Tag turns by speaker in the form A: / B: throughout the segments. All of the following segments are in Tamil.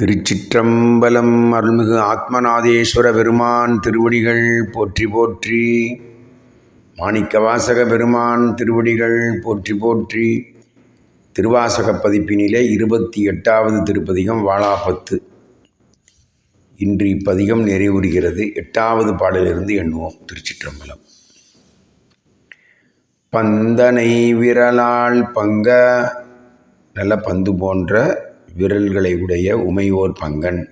A: திருச்சிற்றம்பலம் அருள்மிகு ஆத்மநாதேஸ்வர பெருமான் திருவடிகள் போற்றி போற்றி. மாணிக்கவாசக பெருமான் திருவடிகள் போற்றி போற்றி. திருவாசக பதிப்பினிலே இருபத்தி எட்டாவது திருப்பதிகம் வாழாப்பத்து. இன்று இப்பதிகம் நிறைவுறுகிறது. எட்டாவது பாடலிலிருந்து எண்ணுவோம் திருச்சிற்றம்பலம். பந்தனை விரலால் பங்க நல்ல பந்து போன்ற விரல்களை உடைய உமையோர் பங்கன்.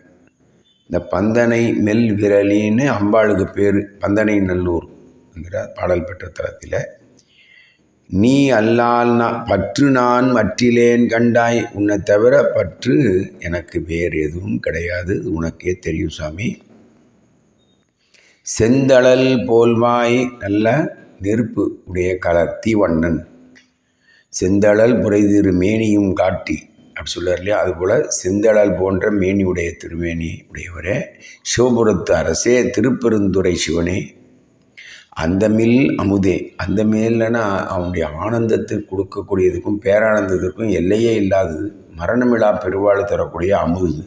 A: இந்த பந்தனை மெல் விரலின்னு அம்பாளுக்கு பேர் பந்தனை நல்லூர் என்கிறார் பாடல் பெற்ற தலத்தில் நீ அல்லால் நான் பற்று நான் மற்றிலேன் கண்டாய். உன்னை தவிர பற்று எனக்கு வேறு எதுவும் கிடையாது. உனக்கே தெரியும் சாமி. செந்தழல் போல்வாய் நல்ல நெருப்பு உடைய கலர் தீவண்ணன். செந்தழல் புரைதிரு மேனியும் காட்டி அப்படி சொல்லுவார் இல்லையா? அதுபோல் செந்தழல் போன்ற மேனியுடைய திருமேனி உடையவரே சிவபுரத்து அரசே திருப்பெருந்துறை சிவனே அந்த மில் அமுதே. அந்த மேலனா அவனுடைய ஆனந்தத்தை கொடுக்கக்கூடியதுக்கும் பேரானந்தத்திற்கும் எல்லையே இல்லாதது. மரணமிழா பெருவாழ் தரக்கூடிய அமுது.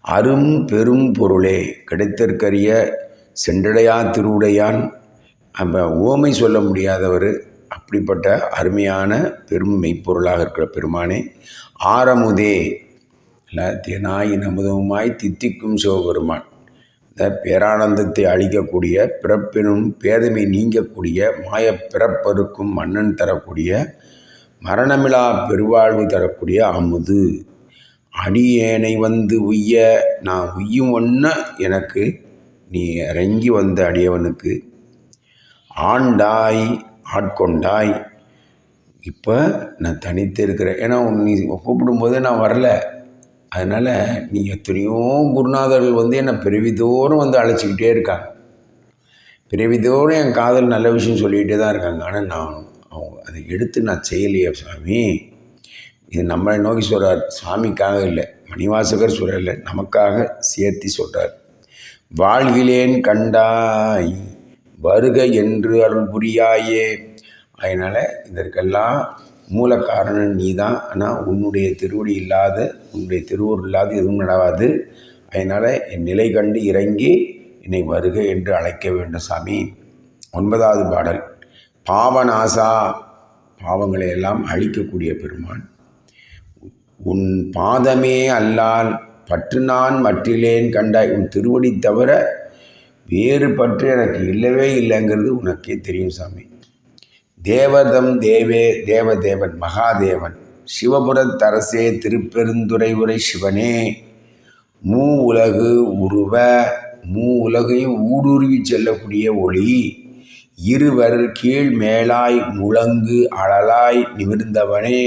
A: அரும் பெரும் பொருளே கிடைத்தற்கரிய சென்றடையா திருவுடையான். அப்போ ஓமை சொல்ல முடியாதவர் அப்படிப்பட்ட அருமையான பெரும் மெய்ப்பொருளாக இருக்கிற பெருமானே ஆரமுதே. இல்லை தேனாய் நமுதவுமாய் தித்திக்கும் சிவபெருமான். இந்த பேரானந்தத்தை அழிக்கக்கூடிய பிறப்பினும் பேதமை நீங்கக்கூடிய மாய பிறப்பருக்கும் மன்னன் தரக்கூடிய மரணமிலா பெருவாழ்வு தரக்கூடிய அமுது அடியேனை வந்து உய்ய நான் உய்யும் ஒன்று எனக்கு நீ இறங்கி வந்த அடியவனுக்கு. ஆண்டாய் ஆட்கொண்டாய். இப்போ நான் தனித்து இருக்கிறேன். ஏன்னா நீ கூப்பிடும்போது நான் வரல. அதனால் நீ எத்தனையோ குருநாதர்கள் வந்து என்னை பிறவிதோறும் வந்து அழைச்சிக்கிட்டே இருக்காங்க. பிறவிதோறும் என் காதல் நல்ல விஷயம் சொல்லிகிட்டே தான் இருக்காங்க. ஆனால் நான் அவங்க அதை எடுத்து நான் செய்யலையே சாமி. இது நம்மளை நோக்கி சொல்கிறார் சாமிக்காக இல்லை மணிவாசகர் சொல்லலை நமக்காக சேர்த்தி சொல்கிறார் வாழ்கிலேன் கண்டாய். வருக என்று அருள் புரியாயே. அதனால் இதற்கெல்லாம் மூல காரணம் நீ தான் ஆனால் உன்னுடைய திருவடி இல்லாத உன்னுடைய திருவூர் இல்லாத எதுவும் நடவாது அதனால் என் நிலை கண்டு இறங்கி என்னை வருக என்று அழைக்க வேண்டும் சாமி. ஒன்பதாவது பாடல். பாவநாசா. பாவங்களை எல்லாம் அழிக்கக்கூடிய பெருமான். உன் பாதமே அல்லால் பற்று நான் மற்றிலேன் கண்டாய். உன் திருவடி தவிர வேறு பற்று எனக்கு இல்லவே இல்லைங்கிறது உனக்கே தெரியும் சாமி. தேவதம் தேவே தேவதேவன் மகாதேவன். சிவபுரத்தரசே திருப்பெருந்துறை உரை சிவனே. மூ உலகு உருவ மூ உலகையும் ஊடுருவி செல்லக்கூடிய ஒளி. இருவர் கீழ் மேலாய் முழங்கு அழலாய் நிமிர்ந்தவனே.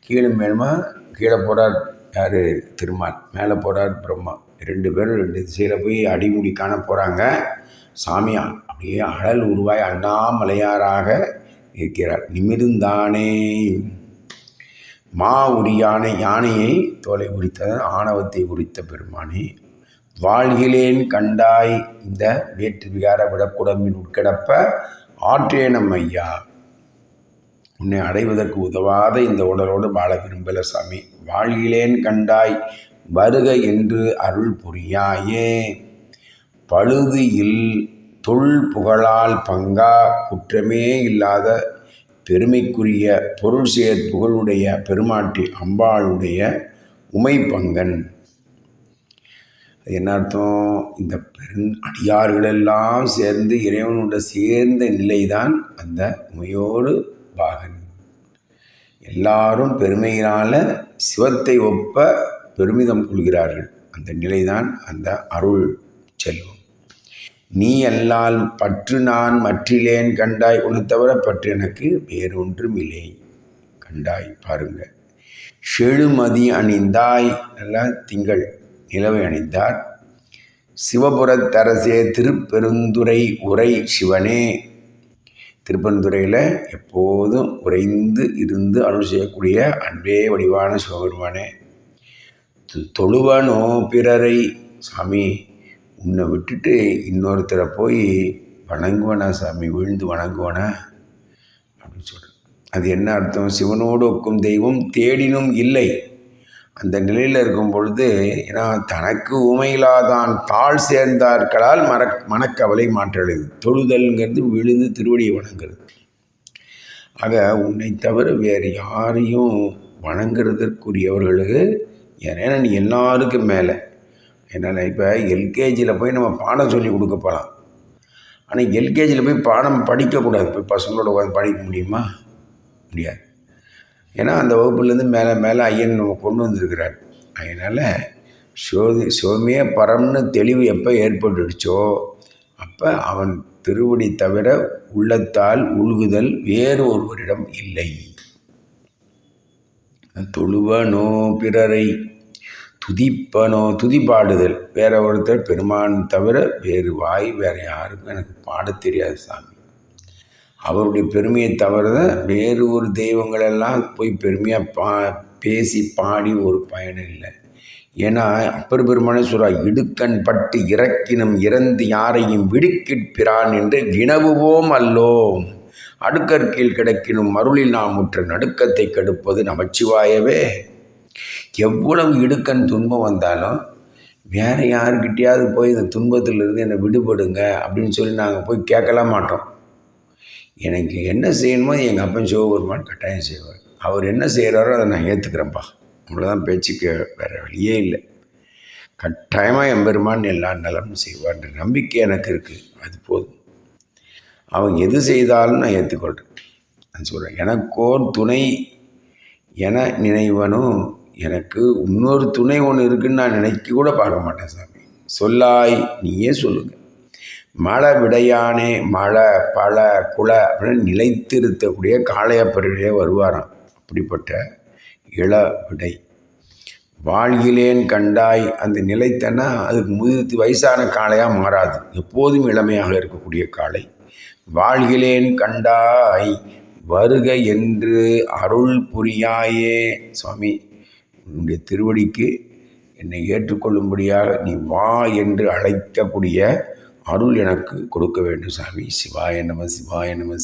A: கீழே மேலுமா கீழே போகிறார் யார்? திருமான் மேலே போகிறார் பிரம்மா. ரெண்டு பேரும் ரெண்டு திசையில் போய் அடிமுடி காண போகிறாங்க சாமியா அப்படியே அழல் உருவாய் அண்ணாமலையாராக இருக்கிறார். நிமிர்ந்தானே. மா உரியானை யானையை தோலை உரித்ததன் ஆணவத்தை உரித்த பெருமானே வாழ்கிலேன் கண்டாய். இந்த வேற்று விகார விடக்குடம்பின் உட்கிடப்ப ஆற்றேனம் ஐயா. உன்னை அடைவதற்கு உதவாத இந்த உடலோடு வாழ விரும்பல சாமி. வாழ்கிலேன் கண்டாய். வருக என்று அருள் புரியாயே. பழுது இல் தொல் புகழால் பங்கா குற்றமே இல்லாத பெருமைக்குரிய பொருள் சேர் புகழுடைய பெருமாட்டி அம்பாளுடைய உமை பங்கன் என்ன அர்த்தம்? இந்த பெரு அடியார்களெல்லாம் சேர்ந்து இறைவனோட சேர்ந்த நிலைதான் அந்த உமையோடு பாகன். எல்லாரும் பெருமையினால் சிவத்தை ஒப்ப பெருமிதம் கொள்கிறார்கள். அந்த நிலைதான் அந்த அருள் செல்வம். நீ அல்லால் பற்று நான் மற்றிலேன் கண்டாய். உன்னை தவிர பற்று எனக்கு வேறொன்றும் இல்லை. கண்டாய் பாருங்க செழுமதி அணிந்தாய். நல்லா திங்கள். நிலவை அணிந்தார். சிவபுரத்தரசே திருப்பெருந்துறை உரை சிவனே. திருப்பெருந்துறையில் எப்போதும் உறைந்து இருந்து அருள் செய்யக்கூடிய அன்பே வடிவான சிவபெருமானே. தொழுவனோ பிறரை? சாமி உன்னை விட்டுட்டு இன்னொருத்தரை போய் வணங்குவனா சாமி? விழுந்து வணங்குவனா? அப்படின்னு சொல்கிறேன் அது என்ன அர்த்தம்? சிவனோடு ஒக்கும் தெய்வம் தேடினும் இல்லை. அந்த நிலையில் இருக்கும் பொழுது ஏன்னா தனக்கு உமையிலாதான் தாழ் சேர்ந்தார்களால் மர மனக்கவலை மாற்றழுது தொழுதல்ங்கிறது விழுந்து திருவடியை வணங்குறது. ஆக உன்னை தவிர வேறு யாரையும் வணங்குறதற்குரியவர்களுக்கு ஏன்னா நீ எல்லாருக்கும் மேலே. என்னால் இப்போ எல்கேஜியில் போய் நம்ம பாடம் சொல்லி கொடுக்க போகலாம் ஆனால் எல்கேஜியில் போய் பாடம் படிக்கக்கூடாது போய் பசங்களோட உட்காந்து படிக்க முடியுமா? முடியாது. ஏன்னா அந்த வகுப்புலேருந்து மேலே மேலே ஐயன் நம்ம கொண்டு வந்திருக்கிறார். அதனால் சோதி சோமிய பரம்னு தெளிவு எப்போ ஏற்பட்டுடுச்சோ அப்போ அவன் திருவடி தவிர உள்ளத்தால் உழுகுதல் வேறு ஒருவரிடம் இல்லை. தொழுவனோ பிறரை துதிப்பனோ துதிப்பாடுதல். வேற ஒருத்தர் பெருமான் தவிர வேறு வாய் வேற யாருக்கும் எனக்கு பாட தெரியாது சாமி. அவருடைய பெருமையை தவிர வேறு ஒரு தெய்வங்களெல்லாம் போய் பெருமையாக பா பேசி பாடி ஒரு பயனும் இல்லை. ஏன்னா அப்பர் பெருமானே சொல்றா இடுக்கண் பட்டு இறக்கினும் இறந்து யாரையும் விடுக்கிற்பிரான் என்று வினவுவோம் அல்லோம். அடுக்கற்கீழ் கிடக்கினும் மருளில் நாம் முற்ற நடுக்கத்தை கெடுப்பது நமச்சிவாயவே. எவ்வளவு இடுக்கன் துன்பம் வந்தாலும் வேறு யாருக்கிட்டையாவது போய் இந்த துன்பத்திலிருந்து என்னை விடுபடுங்க அப்படின்னு சொல்லி நாங்கள் போய் கேட்கலாம் மாட்டோம். எனக்கு என்ன செய்யணுமோ எங்கள் அப்பன் சிவபெருமான் கட்டாயம் செய்வார். அவர் என்ன செய்கிறாரோ அதை நான் ஏற்றுக்கிறேன்ப்பா அவ்வளோதான் பேச்சுக்கு வேறு வழியே இல்லை. கட்டாயமாக எம்பெருமான் எல்லா நலமும் செய்வான்ற நம்பிக்கை எனக்கு இருக்குது அது போதும். அவன் எது செய்தாலும் நான் ஏற்றுக்கொள்கிறேன் நான் சொல்கிறேன் எனக்கோர் துணை என நினைவனும் எனக்கு இன்னொரு துணை ஒன்று இருக்குன்னு நான் நினைக்க கூட பார்க்க மாட்டேன் சாமி. சொல்லாய் நீயே சொல்லுங்கள் மழை விடையானே மழை பழ குல அப்படின்னு நிலைத்திருத்தக்கூடிய காளையப்பரிலே வருவாராம். அப்படிப்பட்ட இள விடை. வாழ்கிலேன் கண்டாய் அந்த நிலைத்தன்னா அதுக்கு முதிர்த்து வயசான காளையாக மாறாது. எப்போதும் இளமையாக இருக்கக்கூடிய காளை. வாழ்கிலேன் கண்டாய் வருக என்று அருள் புரியாயே. சுவாமி உன்னுடைய திருவடிக்கு என்னை ஏற்றுக்கொள்ளும்படியாக நீ வா என்று அழைக்கக்கூடிய அருள் எனக்கு கொடுக்க வேண்டும் சாமி சிவாய நம சிவாய நம